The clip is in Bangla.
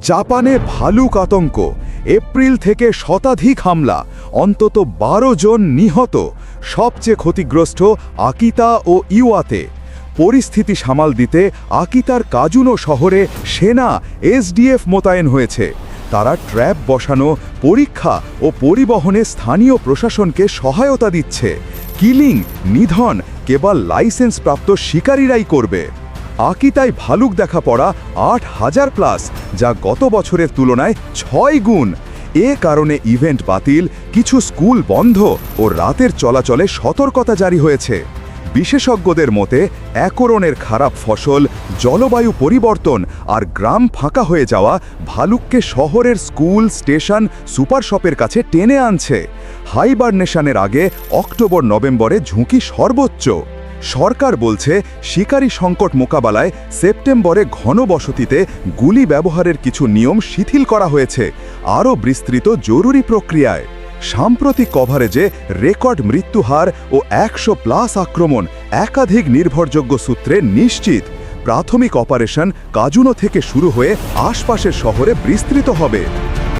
জাপানে ভালুক আতঙ্ক। এপ্রিল থেকে শতাধিক হামলা, অন্তত বারো জন নিহত, সবচেয়ে ক্ষতিগ্রস্ত আকিতা ও ইওয়াতে। পরিস্থিতি সামাল দিতে আকিতার কাজুনো শহরে সেনা, এসডিএফ মোতায়েন হয়েছে। তারা ট্র্যাপ বসানো, পরীক্ষা ও পরিবহনে স্থানীয় প্রশাসনকে সহায়তা দিচ্ছে। কিলিং, নিধন, কেবল লাইসেন্সপ্রাপ্ত শিকারীরাই করবে। আকিতায় ভালুক দেখা পড়া আট হাজার প্লাস যা গত বছরের তুলনায় ছয় গুণ। এ কারণে ইভেন্ট বাতিল, কিছু স্কুল বন্ধ ও রাতের চলাচলে সতর্কতা জারি হয়েছে। বিশেষজ্ঞদের মতে, একরণের খারাপ ফসল, জলবায়ু পরিবর্তন আর গ্রাম ফাঁকা হয়ে যাওয়া ভালুককে শহরের স্কুল স্টেশন সুপার শপের কাছে টেনে আনছে। হাইবারনেশনের আগে অক্টোবর নভেম্বরে ঝুঁকি সর্বোচ্চ। সরকার বলছে, শিকারী সংকট মোকাবেলায় সেপ্টেম্বরে ঘনবসতিতে গুলি ব্যবহারের কিছু নিয়ম শিথিল করা হয়েছে, আরও বিস্তৃত জরুরি প্রক্রিয়ায়। সাম্প্রতিক কভারেজে রেকর্ড মৃত্যুহার ও একশো প্লাস আক্রমণ একাধিক নির্ভরযোগ্য সূত্রে নিশ্চিত। প্রাথমিক অপারেশন কাজুনো থেকে শুরু হয়ে আশপাশের শহরে বিস্তৃত হবে।